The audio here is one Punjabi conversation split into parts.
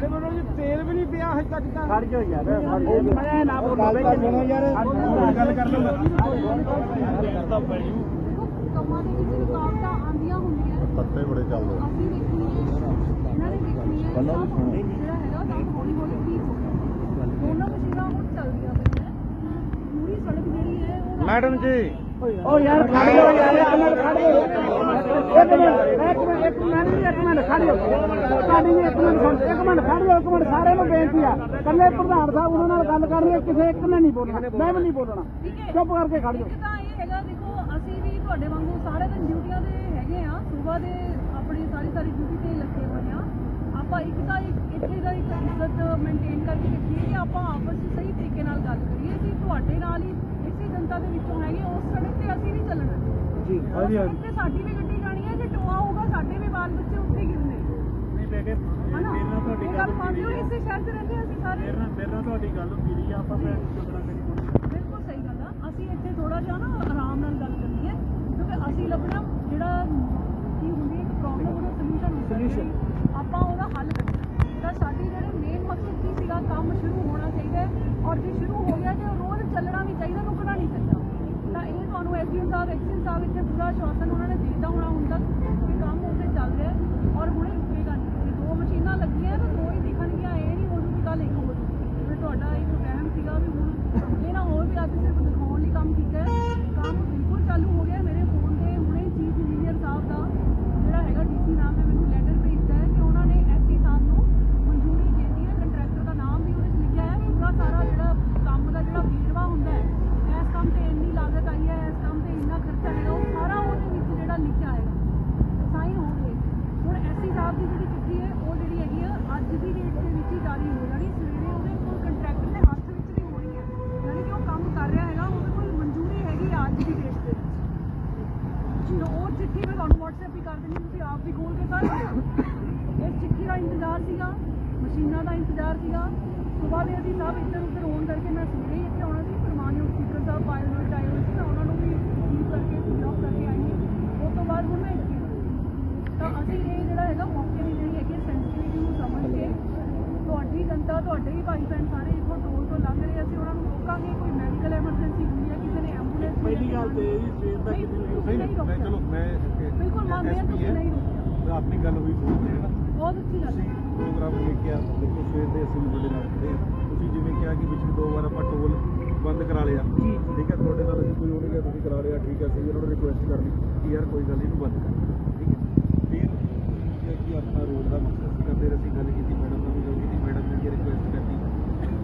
ਸਾਡੇ ਵੱਲੋਂ ਜੀ ਤੇਲ ਵੀ ਨਹੀਂ ਪਿਆ ਹਜੇ ਤੱਕ ਤਾਂ। ਖੜ ਜਾਓ ਯਾਰ ਮੈਂ ਨਾ ਬੋਲੋ ਬਈ ਸੁਣੋ ਯਾਰ। ਗੱਲ ਕਰ ਲਓ ਕੰਮਾਂ ਦੇ ਵਿੱਚ ਰੁਕਾਵਟਾਂ ਆਉਂਦੀਆਂ ਹੁੰਦੀਆਂ ਪੱਤੇ ਬੜੇ ਚੱਲਦੇ ਅਸੀਂ ਦੇਖਣੀ ਹੈ ਇਹਨਾਂ ਨੇ ਦੇਖਣੀ ਹੈ ਪਹਿਲਾਂ ਵੀ ਸੁਣੋ। ਜਿਹੜਾ ਹੈਗਾ ਕੰਮ ਹੌਲੀ ਹੌਲੀ ਠੀਕ ਹੋ ਗਿਆ। ਦੋਨੋਂ ਮਸ਼ੀਨਾਂ ਹੁਣ ਚੱਲਦੀਆਂ ਪਈਆਂ ਪੂਰੀ ਸੜਕ ਜਿਹੜੀ ਹੈ ਉਹ ਮੈਡਮ ਜੀ ਓ ਯਾਰ, ਖੜ ਜਾਓ ਯਾਰ, ਇੱਕ ਮਿੰਟ, ਖੜ ਜਾਓ ਇੱਕ ਮਿੰਟ ਇੱਕ ਮਿੰਟ ਇੱਕ ਮਿੰਟ ਇੱਕ ਮਿੰਟ, ਖੜ ਜਾਓ ਤੁਹਾਡੀ ਜੀ ਇੱਕ ਮਿੰਟ ਸੁਣ, ਇੱਕ ਮਿੰਟ, ਖੜ ਜਾਓ ਇੱਕ ਮਿੰਟ, ਸਾਰਿਆਂ ਨੂੰ ਬੇਨਤੀ ਆ। ਕੱਲੇ ਪ੍ਰਧਾਨ ਸਾਹਿਬ ਉਹਨਾਂ ਨਾਲ ਗੱਲ ਕਰਨੀ ਹੈ, ਕਿਸੇ ਇੱਕ ਨੇ ਨਹੀਂ ਬੋਲਣਾ, ਮੈਂ ਵੀ ਨਹੀਂ ਬੋਲਣਾ। ਚੁੱਪ ਕਰਕੇ ਖੜ ਜਾਓ ਤਾਂ ਇਹ ਹੈਗਾ, ਦੇਖੋ, ਅਸੀਂ ਵੀ ਤੁਹਾਡੇ ਵਾਂਗੂ ਸਾਰੇ ਦਿਨ ਡਿਊਟੀਆਂ ਦੇ ਹੈਗੇ ਆ, ਸਵੇਰ ਦੇ ਆਪਣੀ ਸਾਰੀ ਸਾਰੀ ਡਿਊਟੀ ਤੇ ਲੱਗੇ ਹੋਏ ਆ। ਆਪਾਂ ਇੱਕ ਤਾਂ ਇੱਕ, ਇੱਥੇ ਦਾ ਇੱਕ ਇੱਜ਼ਤ ਮੇਨਟੇਨ ਕਰਕੇ ਰੱਖੀਏ ਕਿ ਆਪਾਂ ਆਪਸ ਵਿੱਚ ਸਹੀ ਤਰੀਕੇ ਨਾਲ ਗੱਲ ਕਰੀਏ ਕਿ ਤੁਹਾਡੇ ਨਾਲ ਹੀ ਦੇ ਵਿੱਚੋਂ ਹੈਗੇ ਉਸ ਸੜਕ ਤੇ ਅਸੀਂ ਨਹੀਂ ਚੱਲਣਾ। ਜੀ ਹਾਂਜੀ ਹਾਂਜੀ। ਤੇ ਸਾਡੀ ਵੀ ਗੱਡੀ ਜਾਣੀ ਹੈ ਜੇ ਟੋਆ ਹੋਊਗਾ ਸਾਡੇ ਵੀ ਬਾਲ ਬੱਚੇ ਉੱਥੇ ਗਿਰਨੇ। ਨਹੀਂ ਬੈ ਕੇ ਹਨਾ? ਇਹ ਗੱਲ ਮੰਨਦੇ ਹੋ ਇਸੇ ਸ਼ਹਿਰ 'ਚ ਰਹਿੰਦੇ ਅਸੀਂ ਸਾਰੇ। ਫਿਰ ਨਾ ਤੁਹਾਡੀ ਗੱਲ ਹੁੰਦੀ ਆ ਆਪਾਂ ਫਿਰ ਝਗੜਾ ਕਰੀ ਬਿਲਕੁਲ ਸਹੀ ਗੱਲ ਆ। ਅਸੀਂ ਇੱਥੇ ਥੋੜਾ ਜਿਹਾ ਨਾ ਆਰਾਮ ਨਾਲ ਗੱਲ ਕਰਨੀ ਹੈ ਕਿਉਂਕਿ ਅਸੀਂ ਲੱਭਣਾ ਜਿਹੜਾ ਕੀ ਹੁੰਦੀ ਹੈ ਪ੍ਰੋਬਲਮ ਉਹਦਾ ਸੋਲੂਸ਼ਨ ਸੋਲੂਸ਼ਨ ਆਪਾਂ ਉਹਦਾ ਹੱਲ ਕੱਢਣਾ ਤਾਂ ਸਾਡੀ ਜਿਹੜੇ ਮੇਨ ਮਕਸਦ ਕੀ ਸੀਗਾ ਕੰਮ ਸ਼ੁਰੂ ਹੋਣਾ ਚਾਹੀਦਾ ਹੈ ਔਰ ਜੇ ਸ਼ੁਰੂ ਹੋ ਗਿਆ ਤੇ ਉਹ ਰੋਜ਼ ਚੱਲਣਾ ਵੀ ਚਾਹੀਦਾ ਰੁਕਣਾ ਨਹੀਂ ਚਾਹੀਦਾ ਤਾਂ ਇਹ ਤੁਹਾਨੂੰ ਐਸਡੀਐਮ ਸਾਹਿਬ ਐਕਸ਼ਨ ਸਾਹਿਬ ਇੱਥੇ ਪੂਰਾ ਆਸ਼ਵਾਸਨ ਉਹਨਾਂ ਨੇ ਦੇ ਦਿੱਤਾ ਹੋਣਾ ਹੁਣ ਤੱਕ ਕਿ ਕੰਮ ਉੱਥੇ ਚੱਲ ਰਿਹਾ ਹੈ ਔਰ ਹੁਣੇ ਰੁਕੇਗਾ ਨਹੀਂ ਜੇ ਦੋ ਮਸ਼ੀਨਾਂ ਲੱਗੀਆਂ ਤਾਂ ਦੋ ਹੀ ਦਿਖਣਗੀਆਂ ਇਹ ਨਹੀਂ ਹੋ ਜੂਗੀ ਕੱਲ ਇੱਕ ਹੋ ਜੂਗੀ ਜਿਵੇਂ ਤੁਹਾਡਾ ਇੱਕ ਵਹਿਮ ਸੀਗਾ ਵੀ ਹੁਣ ਇਹ ਨਾ ਹੋਰ ਵੀ ਅੱਜ ਸਿਰਫ ਦਿਖਾਉਣ ਲਈ ਕੰਮ ਕੀਤਾ ਹੈ ਕੰਮ ਬਿਲਕੁਲ ਚਾਲੂ ਹੋ ਗਿਆ ਮੇਰੇ ਫੋਨ ਤੇ ਹੁਣੇ ਚੀਫ ਇੰਜੀਨੀਅਰ ਸਾਹਿਬ ਦਾ ਜਿਹੜਾ ਹੈਗਾ ਡੀਸੀ ਨਾਮ ਨੇ ਮੈਨੂੰ ਲੈਟਰ ਭੇਜਿਆ ਹੈ ਕਿ ਉਹਨਾਂ ਨੇ ਐਸਸੀ ਸਾਹਿਬ ਨੂੰ ਮਨਜ਼ੂਰੀ ਦੇ ਦਿੱਤੀ ਹੈ ਕੰਟਰੈਕਟਰ ਦਾ ਨਾਮ ਵੀ ਉਹਦੇ 'ਚ ਲਿਖਿਆ ਹੈ ਪੂਰਾ ਸਾਰਾ ਜਿਹੜਾ ਕੰਮ ਦਾ ਜਿਹੜਾ ਵੇਰਵਾ ਹੁੰਦਾ ਹੈ ਇਸ ਕੰਮ ਤੇ ਇੰਨੀ ਲਾਗਤ ਆਈ ਹੈ ਇਸ ਕੰਮ ਤੇ ਇੰਨਾ ਖਰਚਾ ਹੈਗਾ ਉਹ ਸਾਰਾ ਉਹਦੇ ਵਿੱਚ ਜਿਹੜਾ ਲਿਖਿਆ ਹੈ ਸਾਈਨ ਹੋ ਗਏ ਹੁਣ ਐਸਸੀ ਸਾਹਿਬ ਦੀ ਜਿਹੜੀ ਚਿੱਠੀ ਹੈ ਉਹ ਜਿਹੜੀ ਹੈਗੀ ਆ ਅੱਜ ਦੀ ਡੇਟ ਦੇ ਵਿੱਚ ਹੀ ਜਾਰੀ ਹੋ ਜਾਣੀ ਸਵੇਰੇ ਉਹਦੇ ਕੋਲ ਕੰਟਰੈਕਟਰ ਦੇ ਹੱਥ ਵਿੱਚ ਵੀ ਹੋਣੀ ਹੈ ਯਾਨੀ ਕਿ ਉਹ ਕੰਮ ਕਰ ਰਿਹਾ ਹੈਗਾ ਉਹਦੇ ਕੋਲ ਮਨਜ਼ੂਰੀ ਹੈਗੀ ਆ ਅੱਜ ਦੀ ਡੇਟ ਦੇ ਵਿੱਚ ਤਾਂ ਉਹ ਚਿੱਠੀ ਮੈਂ ਤੁਹਾਨੂੰ WhatsApp ਵੀ ਕਰ ਦਿੰਦੀ ਤੁਸੀਂ ਆਪ ਵੀ ਖੋਲ ਕੇ ਸਾਰੇ ਦੇਖੋ ਇਸ ਚਿੱਠੀ ਦਾ ਇੰਤਜ਼ਾਰ ਸੀਗਾ ਮਸ਼ੀਨਾਂ ਦਾ ਇੰਤਜ਼ਾਰ ਸੀਗਾ। ਸੁਬਾਹ ਦੇ ਅਸੀਂ ਸਭ ਇੱਧਰ ਉੱਧਰ ਹੋਣ ਕਰਕੇ ਮੈਂ ਸਵੇਰੇ ਹੀ ਇੱਥੇ ਆਉਣਾ ਸੀ ਪਰਮਾਨਿਓ ਸਪੀਕਰ ਸਾਹਿਬ ਪਾਇਲ ਨਾਲ ਆਏ ਹੋਏ ਸੀ ਮੈਂ ਉਹਨਾਂ ਨੂੰ ਵੀ ਰਿਸੀਵ ਕਰਕੇ ਜੌਬ ਕਰਕੇ ਆਈ ਹਾਂ। ਉਸ ਤੋਂ ਬਾਅਦ ਹੁਣ ਮੈਂ ਇੱਥੇ ਹਾਂ। ਤਾਂ ਅਸੀਂ ਇਹ ਜਿਹੜਾ ਹੈਗਾ ਮੌਕੇ ਦੀ ਜਿਹੜੀ ਹੈਗੀ ਸੈਂਸਿਟੀਵਿਟੀ ਨੂੰ ਸਮਝ ਕੇ ਤੁਹਾਡੀ ਜਨਤਾ ਤੁਹਾਡੇ ਹੀ ਭਾਈ ਭੈਣ ਸਾਰੇ ਇੱਥੋਂ ਟੋਲ ਤੋਂ ਲੰਘ ਰਹੇ ਅਸੀਂ ਉਹਨਾਂ ਨੂੰ ਰੋਕਾਂਗੇ ਕੋਈ ਮੈਡੀਕਲ ਐਮਰਜੈਂਸੀ ਹੁੰਦੀ ਹੈ ਕਿਸੇ ਨੇ ਐਂਬੂਲੈਂਸ ਪਹਿਲੀ ਗੱਲ ਤੇ ਇਹ ਸਵੇਰ ਨੂੰ ਨਹੀਂ ਮੈਂ ਚਲੋ ਮੈਂ ਬਿਲਕੁਲ ਮੰਨਦੇ ਹਾਂ। ਤੁਸੀਂ ਨਹੀਂ ਰੋਕਿਆ। ਆਪਣੀ ਗੱਲ ਹੋਈ ਫੋਨ ਤੇ ਨਾ ਬਹੁਤ ਅੱਛੀ ਗੱਲ ਹੈ। ਪ੍ਰੋਗਰਾਮ ਦੇਖਿਆ ਦੇਖੋ ਸਵੇਰ ਦੇ ਅਸੀਂ ਤੁਹਾਡੇ ਨਾਲ ਖੜੇ ਹਾਂ। ਤੁਸੀਂ ਜਿਵੇਂ ਕਿਹਾ ਕਿ ਪਿਛਲੇ ਦੋ ਵਾਰ ਆਪਾਂ ਟੋਲ ਬੰਦ ਕਰਾ ਲਿਆ। ਠੀਕ ਹੈ ਤੁਹਾਡੇ ਨਾਲ ਅਸੀਂ ਕੋਈ ਉਹਨੇ ਕਿਹਾ ਤੁਸੀਂ ਕਰਾ ਲਿਆ ਠੀਕ ਹੈ ਅਸੀਂ ਉਹਨਾਂ ਨੂੰ ਰਿਕੁਐਸਟ ਕਰ ਲਈ ਕਿ ਯਾਰ ਕੋਈ ਗੱਲ ਇਹਨੂੰ ਬੰਦ ਕਰ। ਠੀਕ ਹੈ। ਫਿਰ ਇਹ ਕਿ ਆਪਣਾ ਰੋਡ ਦਾ ਮਕਸਦ ਸੀਗਾ ਫਿਰ ਅਸੀਂ ਗੱਲ ਕੀਤੀ ਮੈਡਮ ਨਾਲ ਵੀ ਗੱਲ ਕੀਤੀ ਮੈਡਮ ਨੇ ਕੀ ਰਿਕੁਐਸਟ ਕਰਤੀ।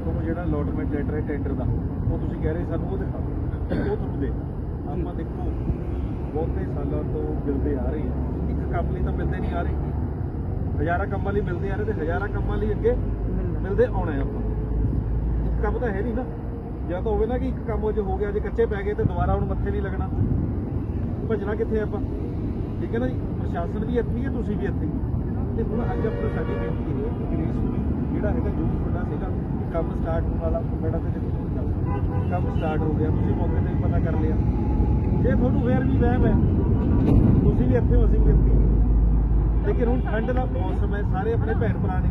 ਉਹ ਜਿਹੜਾ ਅਲੋਟਮੈਂਟ ਲੈਟਰ ਹੈ ਟੈਂਡਰ ਦਾ ਉਹ ਤੁਸੀਂ ਕਹਿ ਰਹੇ ਸਾਨੂੰ ਉਹ ਦਿਖਾਓ ਉਹ ਤੁਹਾਨੂੰ ਦੇ ਆਪਾਂ ਦੇਖੋ ਬਹੁਤੇ ਸਾਲਾਂ ਤੋਂ ਮਿਲਦੇ ਆ ਰਹੇ ਹਾਂ। ਇੱਕ ਕੰਮ ਲਈ ਤਾਂ ਮਿਲਦੇ ਨਹੀਂ ਆ ਰਹੇ। ਹਜ਼ਾਰਾਂ ਕੰਮਾਂ ਲਈ ਮਿਲਦੇ ਆ ਰਹੇ ਤੇ ਹਜ਼ਾਰਾਂ ਕੰਮਾਂ ਲਈ ਅੱਗੇ ਮਿਲਦੇ। ਆਉਣਾ ਆਪਾਂ। ਇੱਕ ਕੰਮ ਤਾਂ ਹੈ ਨਹੀਂ ਨਾ। ਜਾਂ ਤਾਂ ਹੋਵੇ ਨਾ ਕਿ ਇੱਕ ਕੰਮ ਜੋ ਹੋ ਗਿਆ ਜੇ ਕੱਚੇ ਪੈ ਗਏ ਤੇ ਦੁਬਾਰਾ ਹੁਣ ਮੱਥੇ ਨਹੀਂ ਲੱਗਣਾ। ਭੱਜਣਾ ਕਿੱਥੇ ਆਪਾਂ? ਠੀਕ ਹੈ ਨਾ ਜੀ? ਪ੍ਰਸ਼ਾਸਨ ਵੀ ਇੱਥੇ ਹੀ ਹੈ ਤੁਸੀਂ ਵੀ ਇੱਥੇ। ਤੇ ਹੁਣ ਅੱਜ ਆਪਣੀ ਸਾਡੀ ਬੇਨਤੀ ਹੈ ਕਿ ਗ੍ਰੇਸ ਜਿਹੜਾ ਹੈਗਾ ਜੋ ਤੁਹਾਡਾ ਸੀਗਾ ਕਿ ਕੰਮ ਸਟਾਰਟ ਹੋਣ ਵਾਲਾ ਮੈਡਮ ਦੇ ਦੱਸ ਕੰਮ ਸਟਾਰਟ ਹੋ ਗਿਆ ਤੁਸੀਂ ਮੌਕੇ ਤੇ ਪਤਾ ਕਰ ਲਿਆ। ਜੇ ਤੁਹਾਨੂੰ ਫੇਰ ਵੀ ਵਹਿਮ ਹੈ ਤੁਸੀਂ ਵੀ ਇੱਥੇ ਹੋ ਅਸੀਂ ਵੀ ਇੱਥੇ। ਲੇਕਿਨ ਹੁਣ ਠੰਡ ਦਾ ਮੌਸਮ ਹੈ ਸਾਰੇ ਆਪਣੇ ਭੈਣ ਭਰਾ ਨੇ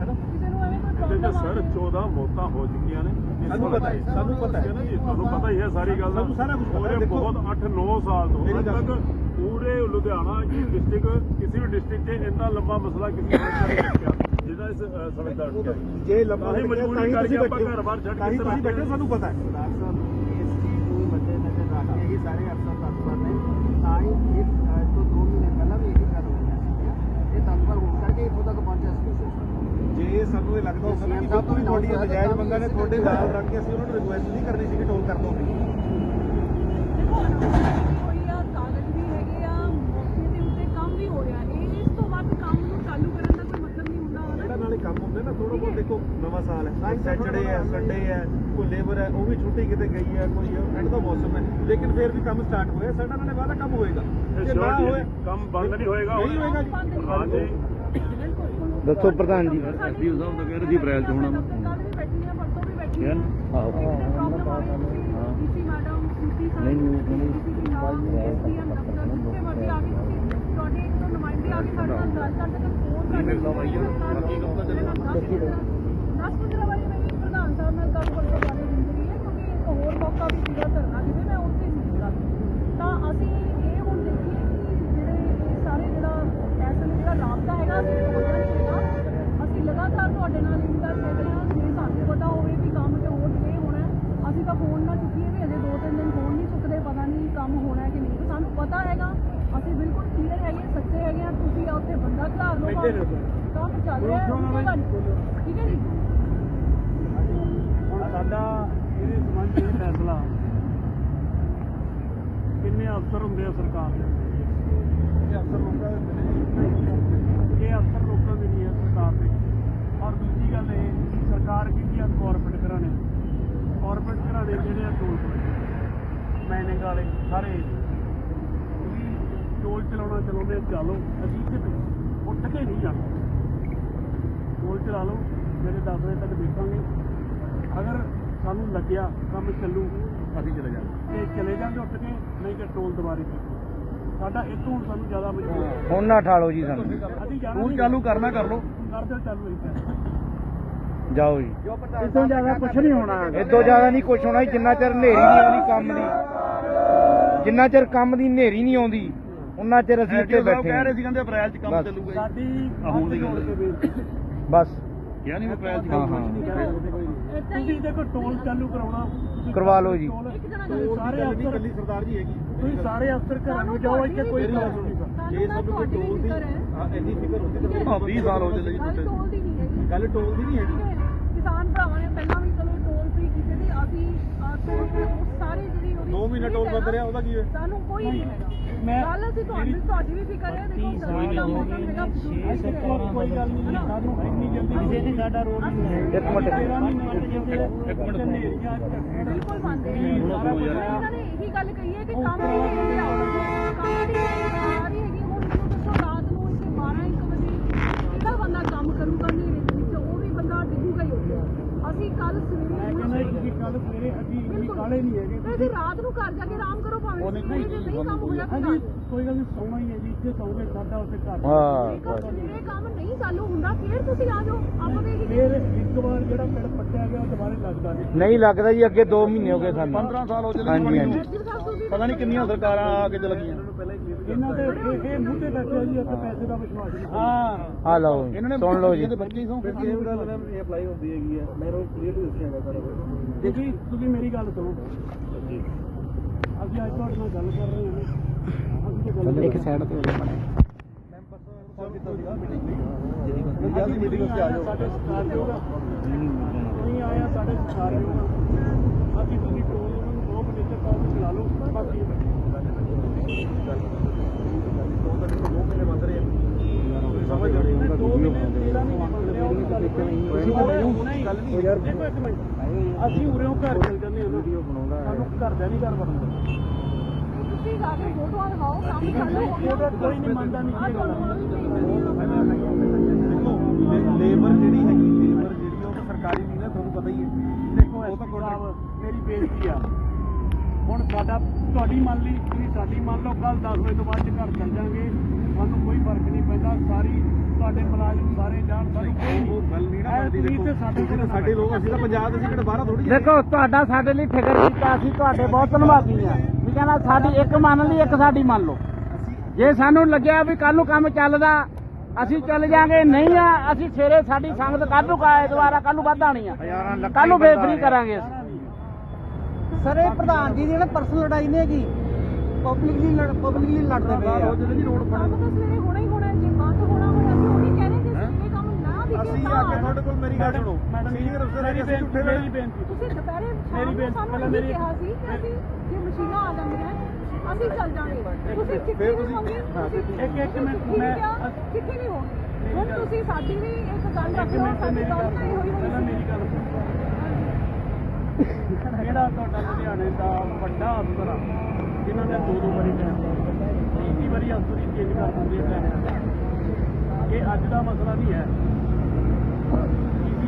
ਹੈਨਾ ਕਿਸੇ ਨੂੰ ਐਵੇਂ ਕੋਈ ਇਹਦੇ ਪ੍ਰੋਬਲਮ ਤਾਂ ਸਰ 14 ਮੌਤਾਂ ਹੋ ਚੁੱਕੀਆਂ ਨੇ ਸਾਨੂੰ। ਪਤਾ ਹੈ, ਸਾਨੂੰ ਪਤਾ ਹੈ। ਨਾ ਜੀ ਤੁਹਾਨੂੰ ਪਤਾ ਹੀ ਹੈ ਸਾਰੀ ਗੱਲ ਦਾ ਸਾਨੂੰ ਸਾਰਾ ਕੁਛ ਪਤਾ ਦੇਖੋ। ਬਹੁਤ 8-9 ਸਾਲ ਤੋਂ ਅੱਜ ਤੱਕ ਪੂਰੇ ਲੁਧਿਆਣਾ ਜੀ ਡਿਸਟ੍ਰਿਕਟ ਕਿਸੇ ਵੀ ਡਿਸਟ੍ਰਿਕਟ 'ਚ ਇੰਨਾ ਲੰਬਾ ਮਸਲਾ ਕਿਸੇ ਨੇ ਨਹੀਂ ਰੱਖਿਆ ਜਿਹਦਾ ਇਸ ਦਾ ਹੈ। ਜੇ ਲੰਬਾ ਤਾਂ ਹੀ ਮਜਬੂਰੀ ਕਰਕੇ ਤੁਸੀਂ ਆਪਾਂ। ਘਰ-ਬਾਰ ਛੱਡ ਕੇ ਸਾਨੂੰ ਪਤਾ ਹੈ ਸਰਦਾਰ ਸਾਹਿਬ ਇਸ ਚੀਜ਼ ਨੂੰ ਮੱਦੇ ਨਜ਼ਰ ਰੱਖ ਕੇ ਹੀ ਸਾਰੇ ਅਫਸਰ ਤਤਪਰ ਨੇ ਤਾਂ ਹੀ ਇਹ ਅੱਜ ਤੋਂ ਦੋ ਮਹੀਨੇ ਪਹਿਲਾਂ ਵੀ ਇਹੀ ਗੱਲ ਹੋਈ ਸੀ ਇਹ ਤਤਪਰ ਹੋਣ ਕਰਕੇ ਇੱਥੋਂ ਤੱਕ ਪਹੁੰਚਿਆ ਸੀ ਜੇ ਨਾ ਕਿ ਬਿਲਕੁਲ ਹੀ ਤੁਹਾਡੀ ਨਜਾਇਜ਼ ਮੰਗਾਂ ਨੇ ਤੁਹਾਡੇ ਨਾਲ ਰੱਖ ਕੇ ਅਸੀਂ ਉਹਨਾਂ ਨੂੰ ਰਿਕੁਐਸਟ ਨਹੀਂ ਕਰਨੀ ਸੀ ਕਿ ਟੋਲ ਕਰ ਦਿਓ ਵੀ ਵੀ ਕੰਮ ਵੀ ਹੋ ਰਿਹਾ। ਇਹ ਇਸ ਤੋਂ ਵੱਧ ਕੰਮ ਨੂੰ ਚਾਲੂ ਕਰਨ ਦਾ ਕੋਈ ਮਤਲਬ ਨਹੀਂ ਹੁੰਦਾ ਜਿਹੜਾ ਹੋਣਾ ਨਾਲੇ ਕੰਮ ਹੁੰਦੇ ਨਾ ਥੋੜਾ ਬਹੁਤ ਦੇਖੋ ਨਵਾਂ ਸਾਲ ਹੈ। ਸੈਟਰਡੇ ਹੈ ਸੰਡੇ ਹੈ ਕੋਈ ਲੇਬਰ ਹੈ ਉਹ ਵੀ ਛੁੱਟੀ ਕਿਤੇ ਗਈ ਹੈ ਕੋਈ ਠੰਡ ਦਾ ਮੌਸਮ ਹੈ। ਲੇਕਿਨ ਫਿਰ ਵੀ ਕੰਮ ਸਟਾਰਟ ਹੋਇਆ ਸਾਡਾ ਨਾਲੇ ਵਾਲਾ ਕੰਮ ਹੋਏਗਾ। ਜੇ ਨਾ ਜੀ, ਹੋਏ ਕੰਮ ਬੰਦ ਨਹੀਂ ਹੋਏਗਾ ਨਹੀਂ ਹੋਏਗਾ ਜੀ। ਹਾਂਜੀ। ਬਿਲਕੁਲ ਦੱਸੋ ਪ੍ਰਧਾਨ ਜੀ। ਐਸਡੀਓ ਸਾਹਿਬ ਤਾਂ ਕਹਿ ਰਹੇ ਸੀ ਅਪ੍ਰੈਲ ਚ ਹੋਣਾ ਕੱਲ ਵੀ ਬੈਠੀ ਆ ਪਰਸੋਂ ਵੀ ਬੈਠੀ ਆ ਆਹੋ। ਪ੍ਰੋਬਲਮ ਆ ਰਹੀ ਹੈ। ਡੀਸੀ ਮੈਡਮ ਸੀਪੀ ਸਾਹਿਬ ਨਹੀਂ ਨਹੀਂ ਐਸਡੀਐਮ ਦਫਤਰ ਜਿੱਥੇ ਮਰਜ਼ੀ ਆ ਕੇ ਤੁਸੀਂ ਤੁਹਾਡੇ ਤੋਂ ਨੁਮਾਇੰਦੇ ਆ ਕੇ ਸਾਡੇ ਨਾਲ ਗੱਲ ਕਰ ਸਕਦੇ ਫੋਨ ਸਾਡੀ ਮੇਰੇ ਨਾਲ ਆਈ ਆ ਬਾਕੀ ਕੰਮ ਤਾਂ ਚੱਲੇਗਾ 10 15 ਵਾਰੀ ਮੇਰੀ ਪ੍ਰਧਾਨ ਸਾਹਿਬ ਨਾਲ ਗੱਲ ਕਰਕੇ ਜਾਣੇ ਜ਼ਿੰਦਗੀ ਹੈ ਕਿਉਂਕਿ ਇੱਕ ਹੋਰ ਮੌਕਾ ਵੀ ਸੀਗਾ ਧਰਨਾ ਜਿਹਦੇ ਮੈਂ ਉੱਥੇ ਸੀ ਗੱਲ ਤਾਂ ਅਸੀਂ ਇਹ ਹੁਣ ਦੇਖੀਏ ਕਿ ਜਿਹੜੇ ਇਹ ਸਾਰੇ ਜਿਹੜਾ ਇਸ ਵੇਲੇ ਜਿਹੜਾ ਰਾਬਤਾ ਹੈਗਾ ਅਸੀਂ ਪਤਾ ਨਹੀਂ ਹੈਗਾ ਅਸੀਂ ਲਗਾਤਾਰ ਤੁਹਾਡੇ ਨਾਲ ਇਹ ਗੱਲ ਕਰ ਰਹੇ ਹਾਂ ਜੇ ਸਾਨੂੰ ਪਤਾ ਹੋਵੇ ਕਿ ਕੰਮ ਤੇ ਹੋਰ ਡਿਲੇ ਹੋਣਾ ਹੈ, ਅਸੀਂ ਤਾਂ ਫੋਨ ਨਾ ਚੁੱਕੀਏ ਵੀ ਅਜੇ ਦੋ ਤਿੰਨ ਦਿਨ ਫੋਨ ਨਹੀਂ ਚੁੱਕਦੇ ਪਤਾ ਨਹੀਂ ਕੰਮ ਹੋਣਾ ਹੈ ਕਿ ਨਹੀਂ ਸਾਨੂੰ ਪਤਾ ਹੈਗਾ ਅਸੀਂ ਬਿਲਕੁਲ ਕਲੀਅਰ ਹੈਗੇ ਸੱਚੇ ਹੈਗੇ ਆ ਤੁਸੀਂ ਆ ਉੱਥੇ ਬੰਦਾ ਘਲਾਰ ਲਓ ਕੰਮ ਚੱਲ ਰਿਹਾ ਹੈ ਕੋਈ ਗੱਲ ਨਹੀਂ। ਠੀਕ ਹੈ ਜੀ ਹੁਣ ਸਾਡਾ ਇਹਦੇ ਸੰਬੰਧ ਇਹ ਫੈਸਲਾ ਕਿੰਨੇ ਅਫਸਰ ਹੁੰਦੇ ਆ ਸਰਕਾਰ ਦੇ ਇਹ ਅਫਸਰ ਲੋਕਾਂ ਦੇ ਇਹ ਅਫਸਰ ਲੋਕਾਂ ਦੇ ਨਹੀਂ ਹੈ ਸਰਕਾਰ ਦੇ। ਔਰ ਦੂਜੀ ਗੱਲ ਇਹ ਸਰਕਾਰ ਕੀ ਆ? ਕਾਰਪੋਰੇਟ ਘਰਾਣੇ। ਕਾਰਪੋਰੇਟ ਘਰਾਣੇ ਜਿਹੜੇ ਆ ਟੋਲ ਮਾਈਨਿੰਗ ਵਾਲੇ ਸਾਰੇ। ਤੁਸੀਂ ਟੋਲ ਚਲਾਉਣਾ ਚਲਾਉਂਦੇ ਚਲੋ। ਅਸੀਂ ਇੱਥੇ ਬੈਠੇ। ਉੱਠ ਕੇ ਨਹੀਂ ਜਾਣਾ ਟੋਲ ਚਲਾ ਲਓ ਮੇਰੇ 10 ਵਜੇ ਤੱਕ ਦੇਖਾਂਗੇ। ਅਗਰ ਸਾਨੂੰ ਲੱਗਿਆ ਕੰਮ ਚੱਲੂ ਅਸੀਂ ਚਲੇ ਜਾਵਾਂਗੇ। ਤੇ ਚਲੇ ਜਾਾਂਗੇ ਉੱਠ ਕੇ ਨਹੀਂ ਤੇ ਟੋਲ ਦੁਬਾਰੇ ਸਾਡਾ ਇੱਕ ਹੁਣ ਸਾਨੂੰ ਜ਼ਿਆਦਾ ਮਜਬੂਰ ਹੈ। ਹੁਣ ਨਾ ਠਾਲੋ ਜੀ ਸਾਨੂੰ। ਅਸੀਂ ਜਾਣਾ ਹੁਣ ਨਹੀਂ। ਚਾਲੂ ਕਰਨਾ ਕਰ ਲੋ ਕਰ ਦਿਓ ਚਾਲੂ ਇੱਥੇ ਜਾਓ ਜੀ। ਇਦੋਂ ਜ਼ਿਆਦਾ ਕੁਝ ਨਹੀਂ ਹੋਣਾ। ਇਦੋਂ ਜ਼ਿਆਦਾ ਨਹੀਂ ਕੁਝ ਹੋਣਾ ਜਿੰਨਾ ਚਿਰ ਹਨੇਰੀ ਨਹੀਂ ਆਉਂਦੀ ਕੰਮ ਦੀ। ਜਿੰਨਾ ਚਿਰ ਕੰਮ ਦੀ ਹਨੇਰੀ ਨਹੀਂ ਆਉਂਦੀ ਉਹਨਾਂ ਚਿਰ ਅਸੀਂ ਇੱਥੇ ਬੈਠੇ ਕਹਿ ਰਹੇ ਹਾਂ। ਸੀ ਕਹਿੰਦੇ ਅਪ੍ਰੈਲ ਚ ਕੰਮ। ਚੱਲੂਗਾ ਸਾਡੀ ਹੁਣ ਦੀ ਗੱਲ ਕੇ। ਬਸ। ਕਿਹਾ ਨਹੀਂ। ਅਪ੍ਰੈਲ ਚ ਤੁਸੀਂ ਦੇਖੋ ਟੋਲ ਚਾਲੂ ਕਰਾਉਣਾ। ਕਰਵਾ ਲਓ ਜੀ। ਸਾਰੇ ਅਫਸਰ ਕੱਲੀ ਸਰਦਾਰ ਜੀ ਹੈਗੀ। ਤੁਸੀਂ ਸਾਰੇ ਅਫਸਰ ਘਰਾਂ ਨੂੰ ਜਾਓ ਇੱਥੇ ਕੋਈ ਨਹੀਂ ਸਰ ਸਭ ਨੂੰ ਟੋਲ ਦੀ ਹਾਂ, ਇੰਨੀ ਫਿਕਰ ਹੁੰਦੀ ਤਾਂ 20 ਸਾਲ ਹੋ ਚੱਲੇ ਜੀ ਗੱਲ ਟੋਲ ਦੀ ਨਹੀਂ ਹੈਗੀ। ਗੱਲ ਟੋਲ ਦੀ ਨਹੀਂ ਹੈਗੀ। ਕਿਸਾਨ ਭਰਾਵਾਂ ਨੇ ਪਹਿਲਾਂ ਵੀ ਚਲੋ ਟੋਲ ਫ੍ਰੀ ਕੀਤੇ ਸੀ। ਅਸੀਂ ਟੋਲ ਫ੍ਰੀ 2 ਮਹੀਨੇ ਟੋਲ ਵੱਧ ਰਿਹਾ ਉਹਦਾ ਕੀ ਹੈ? ਸਾਨੂੰ ਕੋਈ ਨਹੀਂ ਹੈਗਾ। ਮੈਂ ਕੱਲ ਅਸੀਂ ਤੁਹਾਨੂੰ ਤੁਹਾਡੀ ਵੀ ਫਿਕਰ ਹੈ ਦੇਖੋ ਸਰਕਾਰ ਦਾ ਹੈਗਾ ਕੋਈ ਗੱਲ ਨਹੀਂ ਸਾਨੂੰ ਇੰਨੀ ਜਲਦੀ ਕਿਸੇ ਸਾਡਾ ਰੋਡ ਨਹੀਂ ਇੱਕ ਮਿੰਟ। ਇੱਕ ਮਿੰਟ। ਬਿਲਕੁਲ ਮੰਨਦੇ ਹਾਂ। ਇਹਨਾਂ ਨੇ ਇਹੀ ਗੱਲ ਕਹੀ ਹੈ ਕਿ ਕੰਮ ਨਹੀਂ ਹੈ ਮੈਂ ਕਹਿੰਦਾ ਤੁਸੀਂ ਕੱਲ ਸਵੇਰੇ ਅਸੀਂ ਇੰਨੀ ਕਾਲੇ ਨਹੀਂ ਹੈਗੇ ਤੇ ਅਸੀਂ ਰਾਤ ਨੂੰ ਘਰ ਜਾ ਕੇ ਆਰਾਮ ਨਹੀਂ। ਕੰਮ ਹੋਇਆ ਤਾਂ ਹਾਂਜੀ ਕੋਈ ਗੱਲ ਨਹੀਂ ਸੌਣਾ ਹੀ ਹੈ ਜੀ ਇੱਥੇ ਸੌਂਗੇ ਸਾਡਾ ਉੱਥੇ ਘਰ ਹਾਂ ਜੇਕਰ ਸਵੇਰੇ ਕੰਮ ਨਹੀਂ ਚਾਲੂ ਹੁੰਦਾ ਫਿਰ ਤੁਸੀਂ ਆ ਜਾਓ ਆਪਾਂ ਦੇ ਫਿਰ ਇੱਕ ਵਾਰ ਜਿਹੜਾ ਪਿੰਡ ਪੱਟਿਆ ਗਿਆ ਉਹ ਦੁਬਾਰੇ ਲੱਗਦਾ ਨਹੀਂ ਨਹੀਂ ਲੱਗਦਾ ਜੀ ਅੱਗੇ 2 ਮਹੀਨੇ ਹੋ ਗਏ ਸਾਨੂੰ। 15 ਸਾਲ ਹੋ ਸਾਹਿਬ ਤੁਸੀਂ ਪਤਾ ਨਹੀਂ ਕਿੰਨੀਆਂ ਸਰਕਾਰਾਂ ਆ ਕੇ ਚੱਲ ਗਈਆਂ। ਇਹਨਾਂ ਦੇ ਇਹ ਮੂੰਹ ਤੇ ਬੈਠੇ ਜੀ ਉੱਥੇ ਪੈਸੇ ਦਾ ਵਿਸ਼ਵਾਸ ਨਹੀਂ। ਹਾਂ। ਆ ਲਓ ਇਹਨਾਂ ਨੇ ਸੁਣ ਲਓ ਜੀ। ਇਹਦੇ ਬੱਚੇ ਹੀ ਸੌਂ ਫਿਰ ਇਹ ਗੱਲ ਨਾ ਇਹ ਅਪਲਾਈ ਹੁੰਦੀ ਹੈਗੀ ਹੈ ਮੈਂ ਉਹ ਕਲੀਅਰ ਦੱਸਿਆ ਹੈਗਾ ਸਾਰਾ ਕੁਝ ਤੁਸੀਂ ਤੁਸੀਂ ਮੇਰੀ ਗੱਲ ਸੁਣੋ। ਅਸੀਂ ਅੱਜ ਤੁਹਾਡੇ ਨਾਲ ਗੱਲ ਕਰ ਰਹੇ ਹਾਂ ਅਸੀਂ ਇੱਕ ਸਾਈਡ ਤੇ ਹੋ ਜਾ ਜਲਦੀ ਮੀਟਿੰਗ ਵਿੱਚ ਆ ਜਾਓ ਸਾਡੇ ਸਤਿਕਾਰਯੋਗ ਆ। ਤੁਸੀਂ ਆਇਆ ਸਾਡੇ ਸਤਿਕਾਰਯੋਗ ਆ। ਅਸੀਂ ਤੁਸੀਂ ਟੋਲ ਉਹਨਾਂ ਨੂੰ ਬਹੁਤ ਮਨੇਜਰ ਤੌਰ ਤੇ ਚਲਾ ਲਓ ਬਾਕੀ ਸਮਝ ਜਾਣੀ ਦੋ ਯਾਰ ਇੱਕ ਮਿੰਟ ਅਸੀਂ ਉਰੇੋਂ ਘਰ ਚਲ ਜਾਂਦੇ ਹਾਂ ਨਾ ਸਾਨੂੰ ਘਰਦਿਆਂ ਨਹੀਂ ਘਰ ਵੜਨ ਤੁਸੀਂ ਜਾ ਕੇ ਫੋਟੋਆਂ ਦਿਖਾਓ ਕੰਮ ਚਾਲੂ ਹੋ ਕੋਈ ਨਹੀਂ ਮੰਨਦਾ ਨਹੀਂ ਲੇਬਰ ਜਿਹੜੀ ਹੈਗੀ, ਲੇਬਰ ਜਿਹੜੀ ਉਹ ਤਾਂ ਸਰਕਾਰੀ ਨਹੀਂ ਨਾ ਤੁਹਾਨੂੰ ਪਤਾ ਹੀ ਹੈ। ਦੇਖੋ ਉਹ ਤਾਂ ਮੇਰੀ ਬੇਨਤੀ ਆ। ਹੁਣ ਸਾਡਾ ਤੁਹਾਡੀ ਮੰਨ ਲਈ ਤੁਸੀਂ ਸਾਡੀ ਮੰਨ ਲਓ ਕੱਲ 10 ਵਜੇ ਤੋਂ ਬਾਅਦ ਘਰ ਚੱਲ ਜਾਾਂਗੇ। ਸਾਨੂੰ ਕੋਈ ਫ਼ਰਕ ਨਹੀਂ ਪੈਂਦਾ ਸਾਰੀ ਤੁਹਾਡੇ ਮੁਲਾਜ਼ਮ ਸਾਰੇ ਜਾਣ ਸਾਨੂੰ ਕੋਈ ਉਹ ਗੱਲ ਨਹੀਂ ਨਾ ਬਣਦੀ ਤੁਸੀਂ ਦੇਖੋ ਤੇ ਸਾਡੇ ਲੋਕ ਅਸੀਂ ਤਾਂ ਪੰਜਾਬ ਅਸੀਂ ਕਿਹੜਾ ਬਾਹਰ ਥੋੜੀ ਦੇਖੋ ਤੁਹਾਡਾ ਸਾਡੇ ਲਈ ਫਿਕਰ ਕੀਤਾ ਅਸੀਂ ਤੁਹਾਡੇ ਬਹੁਤ ਧੰਨਵਾਦੀ ਆ ਵੀ ਕਹਿੰਦਾ ਸਾਡੀ ਇੱਕ ਮੰਨ ਲਈ ਇੱਕ ਸਾਡੀ ਮੰਨ ਲਓ। ਜੇ ਸਾਨੂੰ ਲੱਗਿਆ ਵੀ ਕੱਲ ਨੂੰ ਕੰਮ ਚੱਲਦਾ ਅਸੀਂ ਚੱਲ ਜਾਾਂਗੇ ਨਹੀਂ ਆ ਅਸੀਂ ਸਵੇਰੇ ਸਾਡੀ ਸੰਗਤ ਕੱਲ ਨੂੰ ਕਾ ਦੁਬਾਰਾ ਕੱਲ ਨੂੰ ਵੱਧ ਆਣੀ ਆ। ਕੱਲ ਨੂੰ ਫੇਰ ਫ੍ਰੀ ਕਰਾਂਗੇ ਅਸੀਂ। ਸਰ ਇਹ ਪ੍ਰਧਾਨ ਜੀ ਦੀ ਨਾ ਪਰਸਨਲ ਲੜਾਈ ਨਹੀਂ ਹੈਗੀ। ਪਬਲਿਕਲੀ ਪਬਲਿਕਲੀ ਲੜਦੇ ਪਏ ਆ। ਜਿਹੜੀ ਰੋਡ ਕੰਮ ਤਾਂ ਸਵੇਰੇ ਹੋਣਾ ਹੀ ਹੋਣਾ ਹੈ, ਜੇ ਬੰਦ ਹੋਣਾ ਹੋਇਆ ਅਸੀਂ ਉਹੀ ਕਹਿੰਦੇ ਜੇ ਸਵੇਰੇ ਕੰਮ ਨਾ ਵਿਕੇ ਅਸੀਂ ਆ ਕੇ ਤੁਹਾਡੇ ਕੋਲ ਮੇਰੀ ਗੱਲ ਸੁਣੋ। ਮੈਡਮ ਸੀਨੀਅਰ ਅਫਸਰ ਮੇਰੀ ਹੈਗੇ ਅਸੀਂ ਬੇਨਤੀ ਮੇਰੀ ਬੇਨਤੀ। ਤੁਸੀਂ ਦੁਪਹਿਰੇ ਮੇਰੀ ਬੇਨਤੀ- ਪਹਿਲਾਂ ਮੇਰੀ- ਕਿਹਾ ਸੀ ਕਿ ਅਸੀਂ ਜੇ ਮਸ਼ੀਨਾਂ ਆ ਜਾਂਦੀਆਂ ਅਸੀਂ ਚੱਲ ਜਾਾਂਗੇ ਤੁਸੀਂ ਚਿੱਠੀ ਫਿਰ ਨਹੀਂ ਹਾਂ, ਤੁਸੀਂ ਇੱਕ- ਇੱਕ ਮਿੰਟ, ਮੈਂ- ਕਿਹਾ, ਚਿੱਠੀ ਨਹੀਂ ਹੋਣੀ ਹੁਣ ਤੁਸੀਂ ਸਾਡੀ ਵੀ ਇੱਕ ਗੱਲ ਰੱਖੋ ਸਾਡੀ ਗੱਲ ਤਾਂ ਇਹੋ ਹੀ ਹੋਈ ਸੀ। ਜਿਹੜਾ ਤੁਹਾਡਾ ਲੁਧਿਆਣੇ ਦਾ ਵੱਡਾ ਅਫਸਰ ਆ ਜਿਨ੍ਹਾਂ ਨੇ ਦੋ ਦੋ ਵਾਰੀ ਟਾਈਮ ਤੀਜੀ ਵਾਰੀ ਅਫਸਰ ਹੀ ਚੇਂਜ ਕਰ ਦਿੰਦੇ ਆ ਇਹ ਅੱਜ ਦਾ ਮਸਲਾ ਨਹੀਂ ਹੈ।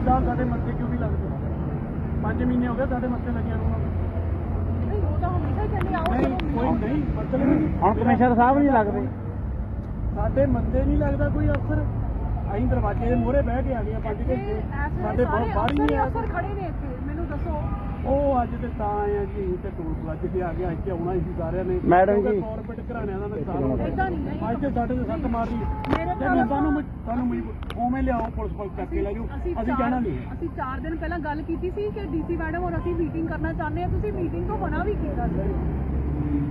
ਸਾਹਿਬ ਸਾਡੇ ਮੱਥੇ ਕਿਉਂ ਨਹੀਂ ਲੱਗਦੇ? 5 ਮਹੀਨੇ ਹੋ ਗਏ ਸਾਡੇ ਮੱਥੇ ਲੱਗਿਆ ਨੂੰ। ਨਹੀਂ ਉਹ ਤਾਂ ਹਮੇਸ਼ਾ ਹੀ ਕਹਿੰਦੇ ਆਓ ਨਹੀਂ ਚਲੋ ਕੋਈ ਨਹੀਂ ਮਤਲਬ ਹੁਣ ਕਮਿਸ਼ਨਰ ਸਾਹਿਬ ਨਹੀਂ ਲੱਗਦੇ। ਸਾਡੇ ਮੱਥੇ ਨਹੀਂ ਲੱਗਦਾ ਕੋਈ ਅਫਸਰ। ਅਸੀਂ ਦਰਵਾਜ਼ੇ ਦੇ ਮੂਹਰੇ ਬਹਿ ਕੇ ਆ ਗਏ ਆ ਪੰਜ ਘੰਟੇ। ਸਾਡੇ ਬਾਹਰ ਹੀ ਨਹੀਂ ਆ ਅਫਸਰ ਖੜੇ ਨੇ। ਉਹ ਅੱਜ ਤੇ ਤਾਂ ਆਏ ਆ ਜੀ ਅਸੀਂ ਤੇ ਟੋਲ ਪਲਾਜ਼ੇ ਤੇ ਆ ਗਏ ਇੱਥੇ ਆਉਣਾ ਸੀ ਸਾਰਿਆਂ ਨੇ। ਮੈਡਮ ਜੀ। ਕਾਰਪੋਰੇਟ ਘਰਾਣਿਆਂ ਦਾ ਨੁਕਸਾਨ ਹੋ ਗਿਆ ਅੱਜ ਤੇ ਸਾਡੇ ਤੇ ਸੱਟ ਮਾਰੀ ਮੇਰੇ ਤੇ ਭਰਾ ਸਾਨੂੰ ਮ- ਸਾਨੂੰ ਉਵੇਂ ਲਿਆਓ ਪੁਲਿਸ ਕੋਲ ਚੱਕ ਕੇ ਲੈ ਜਾਓ। ਅਸੀਂ ਚਾਰ- ਜਾਣਾ ਨਹੀਂ। ਅਸੀਂ 4 ਦਿਨ ਪਹਿਲਾਂ ਗੱਲ ਕੀਤੀ ਸੀ ਕਿ ਡੀਸੀ ਮੈਡਮ ਔਰ ਅਸੀਂ ਮੀਟਿੰਗ ਕਰਨਾ ਚਾਹੁੰਦੇ ਹਾਂ। ਤੁਸੀਂ ਮੀਟਿੰਗ ਤੋਂ ਮਨਾ ਵੀ ਕੀਤਾ ਸੀ।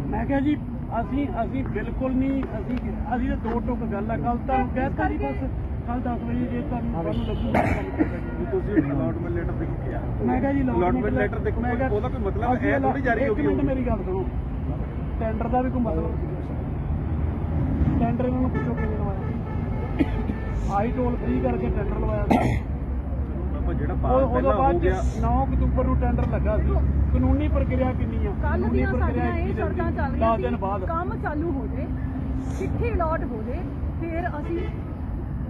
ਮੈਂ ਕਿਹਾ ਜੀ ਅਸੀਂ ਅਸੀਂ ਬਿਲਕੁਲ ਨਹੀਂ ਅਸੀਂ ਅਸੀਂ ਤਾਂ ਦੋ ਟੁਕ ਗੱਲ ਆ ਕੱਲ ਤੁਹਾਨੂੰ ਕਹਿਤਾ ਜੀ ਬਸ। ਕੱਲ 10 ਵਜੇ ਜੇ ਤੁਹਾਨੂੰ ਤੁਹਾਨੂੰ ਲੱਗੂਗਾ ਵੀ ਤੁਸੀਂ ਅਲਾਟਮੈਂਟ ਲੈਟਰ ਦੇ ਕੇ ਆ? ਮੈਂ ਕਿਹਾ ਜੀ Allotment letter ਦੇਖੋ, ਉਹਦਾ ਕੋਈ ਮਤਲਬ ਇਹ ਥੋੜ੍ਹੀ ਜਾਰੀ ਹੋ ਗਈ ਇੱਕ ਮਿੰਟ ਹੋਊਗੀ। ਮੇਰੀ ਗੱਲ ਸੁਣੋ। ਟੈਂਡਰ ਦਾ ਵੀ ਕੋਈ ਮਤਲਬ ਟੈਂਡਰ ਇਹਨਾਂ ਨੂੰ ਪੁੱਛੋ ਕਿਵੇਂ ਲਵਾਇਆ ਆਈ ਟੋਲ ਫ੍ਰੀ ਕਰਕੇ ਟੈਂਡਰ ਲਵਾਇਆ ਸੀ। ਆਪਾਂ ਜਿਹੜਾ ਉਹ ਬਾਅਦ ਉਹਦੇ ਪਹਿਲਾਂ ਹੋ ਬਾਅਦ ਗਿਆ। 9 ਅਕਤੂਬਰ ਨੂੰ ਟੈਂਡਰ ਲੱਗਾ ਸੀ। ਕਾਨੂੰਨੀ ਪ੍ਰਕਿਰਿਆ ਕਿੰਨੀ ਆ? ਕੱਲ ਕਾਨੂੰਨੀ ਦੀਆਂ ਪ੍ਰਕਿਰਿਆ ਸਾਡੀਆਂ ਇਹ ਇੱਕੀ ਦਿਨ ਸ਼ਰਤਾਂ ਦੀ, ਚੱਲ ਦਸ ਰਹੀਆਂ ਦਿਨ ਬਾਅਦ। ਸੀ ਕੰਮ ਚਾਲੂ ਹੋ ਜੇ ਚਿੱਠੀ ਅਲਾਟ ਹੋ ਜੇ ਫਿਰ ਅਸੀਂ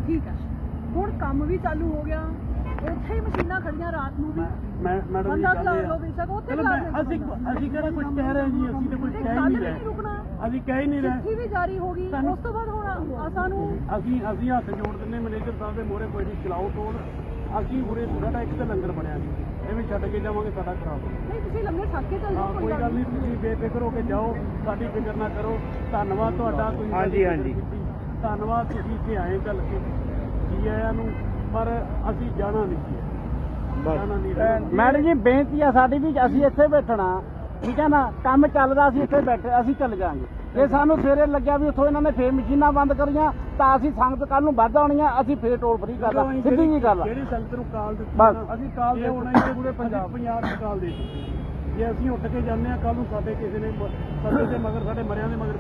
ਠੀਕ ਹੈ। ਹੁਣ ਕੰਮ ਵੀ ਚਾਲੂ ਹੋ ਗਿਆ। ਉੱਥੇ ਹੀ ਮਸ਼ੀਨਾਂ ਖੜੀਆਂ ਰਾਤ ਨੂੰ ਵੀ। ਮੈਂ ਮੈਡਮ ਜੀ ਬੰਦਾ ਗੱਲ ਖਿਲਾ ਇਹ ਲਓ ਆ। ਬੇਸ਼ੱਕ ਉੱਥੇ ਚਲੋ ਖਿਲਾ ਮੈਂ-। ਅਸੀਂ ਅਸੀਂ ਕਿਹੜਾ ਕੁਝ ਕਹਿ ਰਹੇ ਜੀ? ਅਸੀਂ ਤਾਂ ਕੁਝ ਕਹਿ ਹੀ ਨਹੀਂ ਰਹੇ। ਰੁਕਣਾ। ਅਸੀਂ ਕਹਿ ਹੀ ਨਹੀਂ ਰਹੇ। ਚਿੱਠੀ ਵੀ ਜਾਰੀ ਹੋ ਗਈ। ਸਾਨੂੰ- ਉਸ ਤੋਂ ਬਾਅਦ ਹੁਣ ਆ ਸਾਨੂੰ ਅਸੀਂ ਅਸੀਂ ਹੱਥ ਜੋੜ ਦਿੰਨੇ ਮੈਨੇਜਰ ਸਾਹਿਬ ਦੇ ਮੋਹਰੇ ਕੋਈ ਨਹੀਂ ਚਲਾਓ ਟੋਲ। ਅਸੀਂ ਉਰੇ ਸਾਡਾ ਇੱਕ ਤੇ ਲੰਗਰ ਬਣਿਆ ਨਹੀਂ ਐਵੇਂ ਛੱਡ ਕੇ ਜਾਵਾਂਗੇ ਸਾਡਾ ਖਰਾਬ ਹੋ ਨਹੀਂ ਤੁਸੀਂ ਲੰਮੇ ਥੱਕ ਕੇ ਚੱਲ ਹਾਂ ਜਾਓ ਕੋਈ ਗੱਲ ਨਹੀਂ। ਤੁਸੀਂ ਬੇਫਿਕਰ ਹੋ ਕੇ ਜਾਓ ਸਾਡੀ ਫਿਕਰ ਨਾ ਕਰੋ। ਧੰਨਵਾਦ ਤੁਹਾਡਾ ਤੁਸੀਂ ਸਾਡੀ ਹਾਂਜੀ, ਫਿਕਰ ਹਾਂਜੀ। ਕੀਤੀ। ਧੰਨਵਾਦ ਤੁਸੀਂ ਇੱਥੇ ਆਏ ਚੱਲ ਕੇ ਜੀ ਆਇਆਂ ਨੂੰ ਪਰ ਅਸੀਂ ਜਾਣਾ ਨਹੀਂ ਸੀ ਜਾਣਾ ਨਹੀਂ। ਰਹਿਣਾ। ਮੈਡਮ ਜੀ ਬੇਨਤੀ ਆ ਸਾਡੀ ਵੀ ਅਸੀਂ ਇੱਥੇ ਬੈਠਣਾ ਠੀਕ ਹੈ ਨਾ? ਕੰਮ ਚੱਲਦਾ ਅਸੀਂ ਇੱਥੇ ਬੈਠੇ ਅਸੀਂ ਚੱਲ ਜਾਾਂਗੇ। ਜੇ ਸਾਨੂੰ ਸਵੇਰੇ ਲੱਗਿਆ ਵੀ ਉੱਥੋਂ ਇਹਨਾਂ ਨੇ ਫੇਰ ਮਸ਼ੀਨਾਂ ਬੰਦ ਕਰੀਆਂ ਤਾਂ ਅਸੀਂ ਸੰਗਤ ਕੱਲ ਨੂੰ ਵੱਧ ਆਉਣੀਆਂ ਅਸੀਂ ਫੇਰ ਟੋਲ ਫਰੀ ਕਰਦਾ ਅਸੀਂ ਸਿੱਧੀ ਜੀ ਗੱਲ ਆ। ਜਿਹੜੀ ਸੰਗਤ ਨੂੰ ਕਾਲ ਦਿੱਤੀ ਬਸ। ਨਾ, ਅਸੀਂ ਕਾਲ ਦੇ ਹੋਣਾ ਹੀ ਪੂਰੇ ਪੰਜਾਬ ਪੰਜਾਬ ਨੂੰ ਕਾਲ ਦੇ ਦਿੱਤੀ। ਜੇ ਅਸੀਂ ਉੱਠ ਕੇ ਜਾਂਦੇ ਆ ਕੱਲ ਨੂੰ ਸਾਡੇ ਕਿਸੇ ਨੇ ਮ- ਸਾਡੇ ਦੇ ਮਗਰ ਸਾਡੇ ਮਰਿਆਂ ਦੇ ਮਗਰ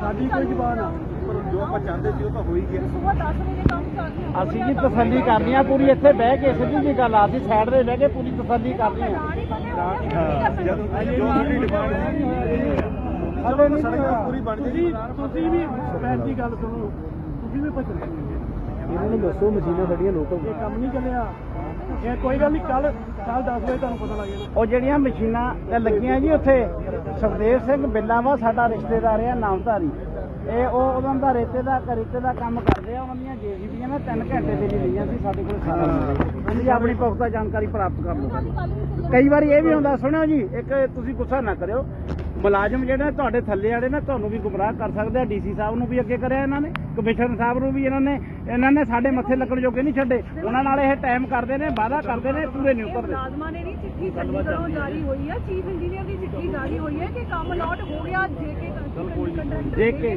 ਸਾਡੀ ਕੋਈ ਜ਼ਬਾਨ ਆ। ਹੋ। ਪਰ ਜੋ ਆਪਾਂ ਚਾਹੁੰਦੇ ਸੀ ਉਹ ਤਾਂ ਹੋ ਹੀ ਗਿਆ ਸਵੇਰ 10 ਵਜੇ ਕੰਮ ਹੋ ਅਸੀਂ ਜੀ ਤਸੱਲੀ ਕਰਨੀ ਆ। ਪੂਰੀ ਇੱਥੇ ਬਹਿ ਕੇ ਸਿੱਧੀ ਜੀ ਗੱਲ ਆ ਅਸੀਂ ਸਾਈਡ ਤੇ ਬਹਿ ਕੇ ਪੂਰੀ ਤਸੱਲੀ ਕਰਨੀ ਆ। ਹੀ ਸਕਦੇ ਜੋ ਸਾਡੀ ਡਿਮਾਂਡ ਹਲੇ ਨਹੀਂ ਸੜਕ ਪੂਰੀ ਬਣ ਜਾਏਗੀ ਤੁਸੀਂ ਵੀ ਭੈਣ ਦੀ ਗੱਲ ਸੁਣੋ ਤੁਸੀਂ ਵੀ ਭੱਜਣਾ ਇਹਨਾਂ ਨੂੰ ਦੱਸੋ ਮਸ਼ੀਨਾਂ ਸਾਡੀਆਂ ਲੋਕਲ ਇਹ ਕੰਮ ਨਹੀਂ ਚੱਲਿਆ। ਇਹ ਕੋਈ ਗੱਲ ਨਹੀਂ ਕੱਲ ਕੱਲ 10 ਵਜੇ ਤੁਹਾਨੂੰ ਪਤਾ ਲੱਗ ਜਾਣਾ। ਉਹ ਜਿਹੜੀਆਂ ਮਸ਼ੀਨਾਂ ਤੇ ਲੱਗੀਆਂ ਜੀ ਉੱਥੇ, ਸੁਖਦੇਵ ਸਿੰਘ ਬਿੱਲਾ ਵਾ ਸਾਡਾ ਰਿਸ਼ਤੇਦਾਰ ਆ, ਨਾਮਧਾਰੀ। ਇਹ ਉਹ ਉਹਨਾਂ ਦਾ ਰੇਤੇ ਦਾ ਰੇਤੇ ਦਾ ਕੰਮ ਕਰਦੇ ਆ, ਉਹਨਾਂ ਦੀਆਂ ਜੀਸੀਬੀਆਂ ਨਾ 3 ਘੰਟੇ ਦੇ ਲਈ ਲਈਆਂ ਸੀ, ਸਾਡੇ ਕੋਲ ਸਾਰਾ ਅਸੀਂ ਆਪਣੀ ਪੁਖਤਾ ਜਾਣਕਾਰੀ ਪ੍ਰਾਪਤ ਕਰ ਲਓ। ਕਈ ਵਾਰੀ ਇਹ ਵੀ ਹੁੰਦਾ, ਸੁਣਿਓ ਜੀ, ਇੱਕ ਤੁਸੀਂ ਗੁੱਸਾ ਨਾ ਕਰਿਓ। ਮੁਲਾਜ਼ਮ ਜਿਹੜੇ ਤੁਹਾਡੇ ਥੱਲੇ ਵਾਲੇ ਨੇ ਤੁਹਾਨੂੰ ਵੀ ਗੁੰਮਰਾਹ ਕਰ ਸਕਦੇ ਆ। ਡੀਸੀ ਸਾਹਿਬ ਨੂੰ ਵੀ ਅੱਗੇ ਕਰਿਆ ਇਹਨਾਂ ਨੇ ਕਮਿਸ਼ਨਰ ਸਾਹਿਬ ਨੂੰ ਵੀ ਇਹਨਾਂ ਨੇ ਇਹਨਾਂ ਨੇ ਸਾਡੇ ਮੱਥੇ ਲੱਗਣ ਜੋਗੇ ਨਹੀਂ ਛੱਡੇ। ਉਹਨਾਂ ਨਾਲ ਇਹ ਟਾਈਮ ਕਰਦੇ ਨੇ ਵਾਅਦਾ ਕਰਦੇ ਨੇ ਪੂਰੇ ਨਹੀਂ ਉਤਰਦੇ। ਮੁਲਾਜ਼ਮਾਂ ਨੇ ਨਹੀਂ ਚਿੱਠੀ ਚੰਡੀਗੜ੍ਹੋਂ ਜਾਰੀ ਹੋਈ ਹੈ ਚੀਫ ਇੰਜੀਨੀਅਰ ਦੀ ਚਿੱਠੀ ਜਾਰੀ ਹੋਈ ਹੈ ਕਿ ਕੰਮ ਅਲਾਟ ਹੋ ਗਿਆ ਜੇਕੇ ਕੰਟੈਂਟ JK,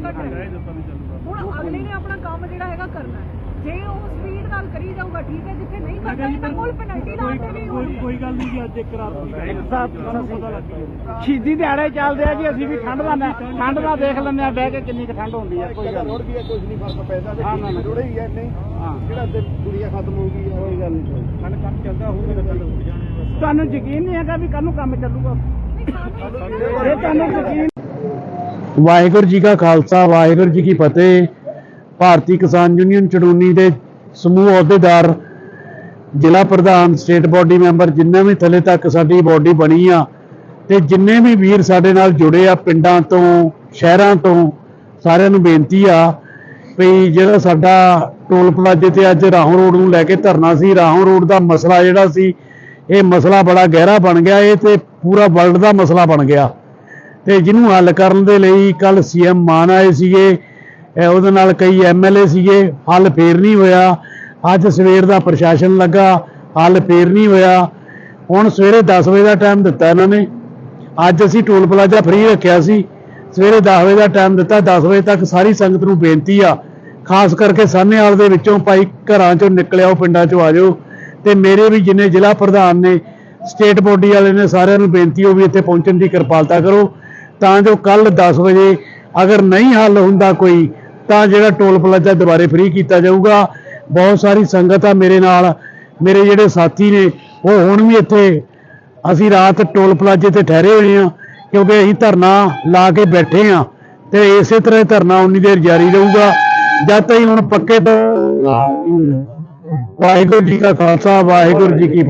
ਹੁਣ ਅਗਲੇ ਨੇ ਆਪਣਾ ਕੰਮ ਜਿਹੜਾ ਹੈਗਾ ਕਰਨਾ ਹੈ। ਜੇ ਉਹ ਸਪੀਡ ਨਾਲ ਕਰੀ ਜਾਊਗਾ ਠੀਕ ਹੈ ਜਿੱਥੇ ਨਹੀਂ ਕਰਦਾ ਤਾਂ ਕੋਲ ਪੈਨਲਟੀ ਲਾ ਕੇ ਵੀ ਕੋਈ ਕੋਈ ਗੱਲ ਨਹੀਂ ਜੀ ਅੱਜ ਇੱਕ ਰਾਤ ਦੀ ਇੱਕ ਸਾਥ ਤੁਹਾਨੂੰ ਪਤਾ ਲੱਗ ਗਿਆ। ਸ਼ਹੀਦੀ ਦਿਹਾੜੇ ਚੱਲਦੇ ਆ ਜੀ ਅਸੀਂ ਵੀ ਠੰਡ ਦਾ ਨਾ- ਠੰਡ ਦਾ ਦੇਖ ਲੈਂਦੇ ਆ ਬਹਿ ਕੇ ਕਿੰਨੀ ਕੁ ਠੰਡ ਹੁੰਦੀ ਆ ਕੋਈ ਗੱਲ ਨਹੀਂ। ਵੀ ਹੈ ਕੁਝ ਨਹੀਂ ਫ਼ਰਕ ਪੈਂਦਾ ਹਾਂ, ਨਾ, ਨਾ। ਜੁੜੇ ਹੀ ਹੈ। ਨਹੀਂ ਜਿਹੜਾ ਤੇ ਦੁਨੀਆ ਖਤਮ ਹੋ ਗਈ ਕੋਈ ਗੱਲ ਨਹੀਂ ਕੱਲ ਕੰਮ ਚੱਲਦਾ ਹੋਊਗਾ ਤਾਂ ਕੱਲ ਉੱਠ ਜਾਣੇ ਬਸ। ਤੁਹਾਨੂੰ ਯਕੀਨ ਨਹੀਂ ਹੈਗਾ ਵੀ ਕੱਲ ਨੂੰ ਕੰਮ ਚੱਲੂਗਾ? ਇਹ ਤੁਹਾਨੂੰ ਯਕੀਨ ਵਾਹਿਗੁਰੂ ਜੀ ਕਾ ਖਾਲਸਾ ਵਾਹਿਗੁਰੂ ਜੀ ਕੀ ਫਤਿਹ। ਭਾਰਤੀ ਕਿਸਾਨ ਯੂਨੀਅਨ ਚੜੂਨੀ ਦੇ ਸਮੂਹ ਅਹੁਦੇਦਾਰ, ਜ਼ਿਲ੍ਹਾ ਪ੍ਰਧਾਨ, ਸਟੇਟ ਬਾਡੀ ਮੈਂਬਰ ਜਿੰਨੇ ਵੀ ਥੱਲੇ ਤੱਕ ਸਾਡੀ ਬਾਡੀ ਬਣੀ ਆ ਤੇ ਜਿੰਨੇ ਵੀ ਵੀਰ ਸਾਡੇ ਨਾਲ ਜੁੜੇ ਆ ਪਿੰਡਾਂ ਤੋਂ, ਸ਼ਹਿਰਾਂ ਤੋਂ, ਸਾਰਿਆਂ ਨੂੰ ਬੇਨਤੀ ਆ ਵੀ ਜਿਹੜਾ ਸਾਡਾ ਟੋਲ ਪਲਾਜ਼ੇ ਤੇ ਅੱਜ ਰਾਹੋਂ ਰੋਡ ਨੂੰ ਲੈ ਕੇ ਧਰਨਾ ਸੀ, ਰਾਹੋਂ ਰੋਡ ਦਾ ਮਸਲਾ ਜਿਹੜਾ ਸੀ, ਇਹ ਮਸਲਾ ਬੜਾ ਗਹਿਰਾ ਬਣ ਗਿਆ, ਇਹ ਤੇ ਪੂਰਾ ਵਰਲਡ ਦਾ ਮਸਲਾ ਬਣ ਗਿਆ। ਤੇ ਜਿਹਨੂੰ ਹੱਲ ਕਰਨ ਦੇ ਲਈ ਕੱਲ ਸੀਐਮ ਮਾਨ ਆਏ ਸੀਗੇ ਉਹਦੇ ਨਾਲ ਕਈ ਐਮਐਲਏ ਸੀਗੇ, ਹੱਲ ਫੇਰ ਨਹੀਂ ਹੋਇਆ। ਅੱਜ ਸਵੇਰ ਦਾ ਪ੍ਰਸ਼ਾਸਨ ਲੱਗਾ, ਹੱਲ ਫੇਰ ਨਹੀਂ ਹੋਇਆ। ਹੁਣ ਸਵੇਰੇ 10 ਵਜੇ ਦਾ ਟਾਈਮ ਦਿੱਤਾ ਇਹਨਾਂ ਨੇ। ਅੱਜ ਅਸੀਂ ਟੋਲ ਪਲਾਜ਼ਾ ਫ੍ਰੀ ਰੱਖਿਆ ਸੀ। ਸਵੇਰੇ 10 ਵਜੇ ਦਾ ਟਾਈਮ ਦਿੱਤਾ 10 ਵਜੇ ਤੱਕ ਸਾਰੀ ਸੰਗਤ ਨੂੰ ਬੇਨਤੀ ਆ। ਖਾਸ ਕਰਕੇ ਸਾਹਨੇਵਾਲ ਦੇ ਵਿੱਚੋਂ ਭਾਈ ਘਰਾਂ ਚੋਂ ਨਿਕਲਿਆਓ ਪਿੰਡਾਂ ਚੋਂ ਆ ਜਾਓ। ਤੇ ਮੇਰੇ ਵੀ ਜਿੰਨੇ ਜ਼ਿਲ੍ਹਾ ਪ੍ਰਧਾਨ ਨੇ ਸਟੇਟ ਬੋਡੀ ਵਾਲੇ ਨੇ ਸਾਰਿਆਂ ਨੂੰ ਬੇਨਤੀ ਹੋ ਵੀ ਇੱਥੇ ਪਹੁੰਚਣ ਦੀ ਕਿਰਪਾਲਤਾ ਕਰੋ। ਤਾਂ ਜੋ ਕੱਲ 10 ਵਜੇ ਅਗਰ ਨਹੀਂ ਹੱਲ ਹੁੰਦਾ ਕੋਈ ਤਾਂ ਜਿਹੜਾ ਟੋਲ ਪਲਾਜ਼ਾ ਦੁਬਾਰੇ ਫ੍ਰੀ ਕੀਤਾ ਜਾਊਗਾ। ਬਹੁਤ ਸਾਰੀ ਸੰਗਤ ਆ ਮੇਰੇ ਨਾਲ। ਮੇਰੇ ਜਿਹੜੇ ਸਾਥੀ ਨੇ ਉਹ ਹੁਣ ਵੀ ਇੱਥੇ ਅਸੀਂ ਰਾਤ ਟੋਲ ਪਲਾਜ਼ੇ ਤੇ ਠਹਿਰੇ ਹੋਏ ਆ ਕਿਉਂਕਿ ਅਸੀਂ ਧਰਨਾ ਲਾ ਕੇ ਬੈਠੇ ਆ ਤੇ ਇਸੇ ਤਰ੍ਹਾਂ ਧਰਨਾ ਉਨੀ ਦੇਰ ਜਾਰੀ ਰਹੂਗਾ। ਜਦ ਤਾਈਂ ਹੁਣ ਪੱਕੇ ਤੋਂ ਵਾਹਿਗੁਰੂ ਜੀ ਕਾ ਖਾਲਸਾ ਵਾਹਿਗੁਰੂ ਜੀ ਕੀ ਫਤਿਹ।